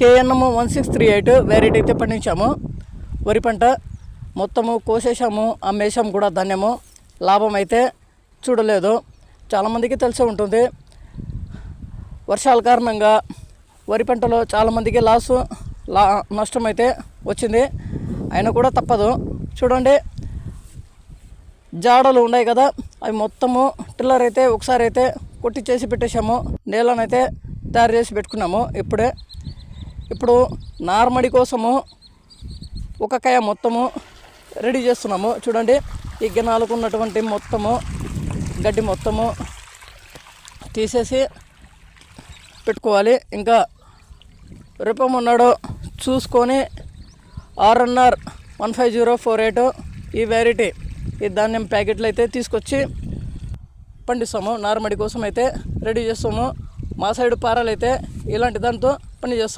KNM one six three eight variety అయితే పండించాము. వరి పంట మొత్తము కోసేసాము అమ్మేసాము కూడా ధాన్యము. లాభం అయితే చూడలేదు. చాలామందికి తెలిసే ఉంటుంది. వర్షాల కారణంగా వరి పంటలో చాలామందికి లాస్ లా నష్టం అయితే వచ్చింది. అయినా కూడా తప్పదు. చూడండి. జాడలు ఉన్నాయి కదా అవి మొత్తము టిల్లర్ అయితే ఒకసారి అయితే కొట్టి చేసి పెట్టేశాము. నేలనైతే తయారు చేసి పెట్టుకున్నాము ఇప్పుడే. ఇప్పుడు నార్మడి కోసము ఒక కాయ మొత్తము రెడీ చేస్తున్నాము. చూడండి ఈ గినాలకు ఉన్నటువంటి మొత్తము గడ్డి మొత్తము తీసేసి పెట్టుకోవాలి. ఇంకా రూపం ఉన్నాడో చూసుకొని RNR one five zero four eight ఈ వెరైటీ ఈ ధాన్యం ప్యాకెట్లు అయితే తీసుకొచ్చి పండిస్తాము. నార్మడి కోసం అయితే రెడీ చేస్తాము. మా సైడ్ పారాలు అయితే ఇలాంటి దాంతో పని చేస్తాము